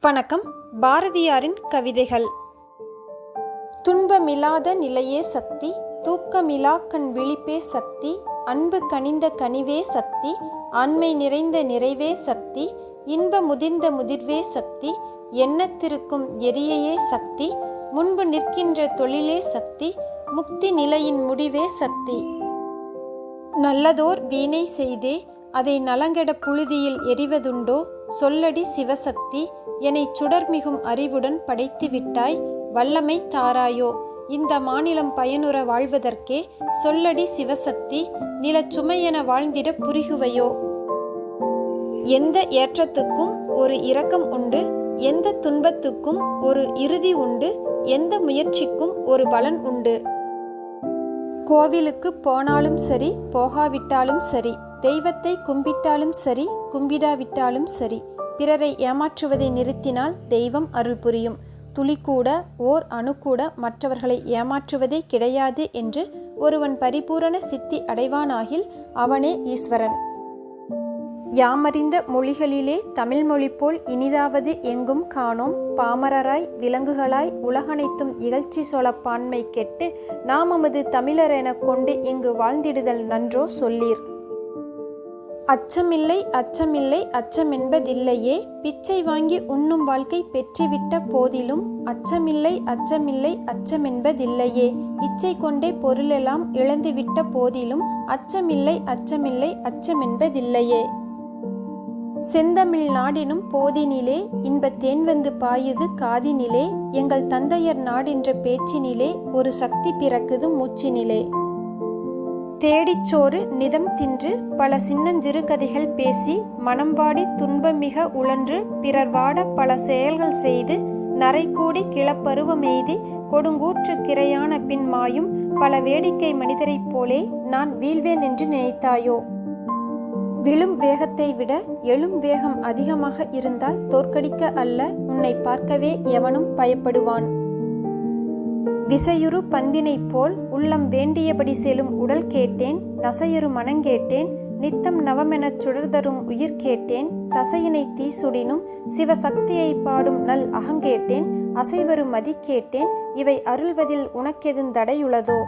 வணக்கம். பாரதியாரின் கவிதைகள். துன்பமில்லாத நிலையே சக்தி தூக்கமிலா கண் விழிப்பே சக்தி அன்பு கனிந்த கனிவே சக்தி ஆண்மை நிறைந்த நிறைவே சக்தி இன்ப முதிர்ந்த முதிர்வே சக்தி எண்ணத்திருக்கும் எரியையே சக்தி முன்பு நிற்கின்ற தொழிலே சக்தி முக்தி நிலையின் முடிவே சக்தி. நல்லதோர் வீணை செய்தே அதை நலங்கெட புழுதியில் எறிவதுண்டோ? சொல்லடி சிவசக்தி என்னை சுடர்மிகும் அறிவுடன் படைத்து விட்டாய் வல்லமை தாராயோ. இந்த மாநிலம் பயனுற வாழ்வதற்கே சொல்லடி சிவசக்தி நிலச்சுமையென வாழ்ந்திட புரிகுவையோ. எந்த ஏற்றத்துக்கும் ஒரு இரக்கம் உண்டு எந்த துன்பத்துக்கும் ஒரு இறுதி உண்டு எந்த முயற்சிக்கும் ஒரு பலன் உண்டு. கோவிலுக்கு போனாலும் சரி போகாவிட்டாலும் சரி. தெய்வத்தை கும்பிட்டாலும் சரி கும்பிடாவிட்டாலும் சரி பிறரை ஏமாற்றுவதை நிறுத்தினால் தெய்வம் அருள் புரியும். துளிக்கூட ஓர் அணு கூட மற்றவர்களை ஏமாற்றுவதே கிடையாது என்று ஒருவன் பரிபூரண சித்தி அடைவானாகில் அவனே ஈஸ்வரன். யாமறிந்த மொழிகளிலே தமிழ் மொழி போல் இனிதாவது எங்கும் காணோம். பாமரராய் விலங்குகளாய் உலகனைத்தும் இகழ்ச்சி சொலப்பான்மை கெட்டு கெட்டு நாமமது தமிழரெனக் கொண்டு இங்கு வாழ்ந்திடுதல் நன்றோ சொல்லீர். அச்சமில்லை அச்சமில்லை அச்சமென்பதில்லையே. பிச்சை வாங்கி உண்ணும் வாழ்க்கை பெற்றுவிட்ட போதிலும் அச்சமில்லை அச்சமில்லை அச்சமென்பதில்லையே. இச்சை கொண்டே பொருளெல்லாம் இழந்துவிட்ட போதிலும் அச்சமில்லை அச்சமில்லை அச்சமென்பதில்லையே. செந்தமிழ் நாடினும் போதினிலே இன்பத் தேன் வந்து பாயுது காதினிலே. எங்கள் தந்தையர் நாடென்ற பேச்சினிலே ஒரு சக்தி பிறக்குது மூச்சினிலே. தேடிச்சோறு நிதம் தின்று பல சின்னஞ்சிறு கதைகள் பேசி மனம் வாடி துன்பமிக உழன்று பிறர் வாட பல செயல்கள் செய்து நரைக்கூடி கிளப்பருவமெய்தி கொடுங்கூற்று கிரையான பின் மாயும் பல வேடிக்கை மனிதரைப் போலே நான் வீழ்வேன் என்று நினைத்தாயோ? விழும் வேகத்தை விட எழும் வேகம் அதிகமாக இருந்தால் தோற்கடிக்க அல்ல உன்னை பார்க்கவே எவனும் பயப்படுவான். விசையுறு பந்தினைப் போல் உள்ளம் வேண்டியபடி செலும் உடல் கேட்டேன் நசையுறு மனங்கேட்டேன் நித்தம் நவமெனச் சுடர்தரும் உயிர் கேட்டேன் தசையினை தீசுடினும் சிவசக்தியை பாடும் நல் அகங்கேட்டேன் அசைவரு மதி கேட்டேன் இவை அருள்வதில் உனக்கெதுந்தடையுளதோ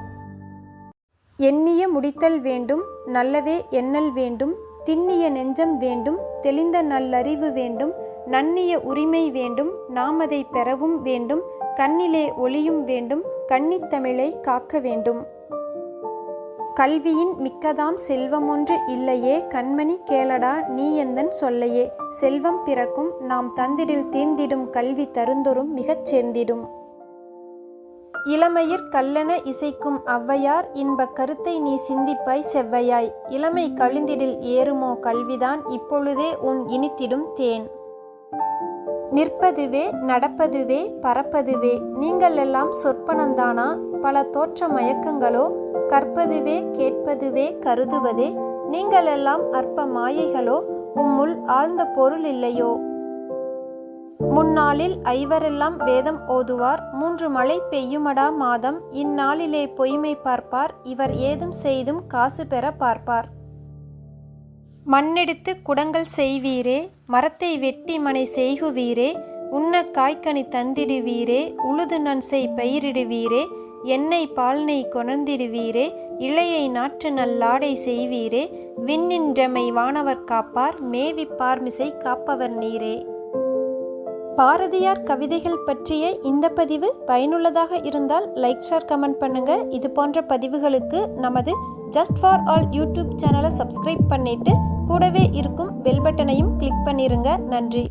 எண்ணிய முடித்தல் வேண்டும் நல்லவே எண்ணல் வேண்டும் திண்ணிய நெஞ்சம் வேண்டும் தெளிந்த நல்லறிவு வேண்டும் நன்னிய உரிமை வேண்டும் நாம் அதை பெறவும் வேண்டும் கண்ணிலே ஒளியும் வேண்டும் கன்னித்தமிழை காக்க வேண்டும். கல்வியின் மிக்கதாம் செல்வமொன்று இல்லையே கண்மணி கேளடா நீ எந்தன் சொல்லையே. செல்வம் பிறக்கும் நாம் தந்திடில் தீர்ந்திடும் கல்வி தருந்தொரும் மிகச் சேர்ந்திடும். இளமையிற் கல்லென இசைக்கும் ஔவையார் இன்பக் கருத்தை நீ சிந்திப்பாய் செவ்வையாய். இளமை கழிந்திடில் ஏறுமோ கல்விதான் இப்பொழுதே உன் இனித்திடும் தேன். நிற்பதுவே நடப்பதுவே பறப்பதுவே. நீங்கள் எல்லாம் சொற்பனந்தானா? பல தோற்ற மயக்கங்களோ கற்பதுவே கேட்பதுவே கருதுவதே. நீங்கள் எல்லாம் அற்ப மாயைகளோ உம்முள் ஆழ்ந்த பொருள் இல்லையோ? முன்னாளில் ஐவரெல்லாம் வேதம் ஓதுவார். மூன்று மழை பெய்யுமடா மாதம். இந்நாளிலே பொய்மை பார்ப்பார். இவர் ஏதும் செய்தும் காசு பெற பார்ப்பார். மண்ணெடுத்து குடங்கள் செய்வீரே மரத்தை வெட்டி மனை செய்குவீரே உண்ண காய்கனி தந்திடுவீரே உழுது நன்சை பயிரிடுவீரே எண்ணெய் பால்னை கொணர்ந்திடுவீரே இளையை நாற்று நல்லாடை செய்வீரே விண்ணின்றமை வானவர் காப்பார் மேவி பார்மிசை காப்பவர் நீரே. பாரதியார் கவிதைகள் பற்றிய இந்த பதிவு பயனுள்ளதாக இருந்தால் லைக் ஷேர் கமெண்ட் பண்ணுங்க. இது போன்ற பதிவுகளுக்கு நமது ஜஸ்ட் ஃபார் ஆல் யூடியூப் சேனலை சப்ஸ்கிரைப் பண்ணிட்டு கூடவே இருக்கும் பெல் பட்டனையும் கிளிக் பண்ணிருங்க. நன்றி.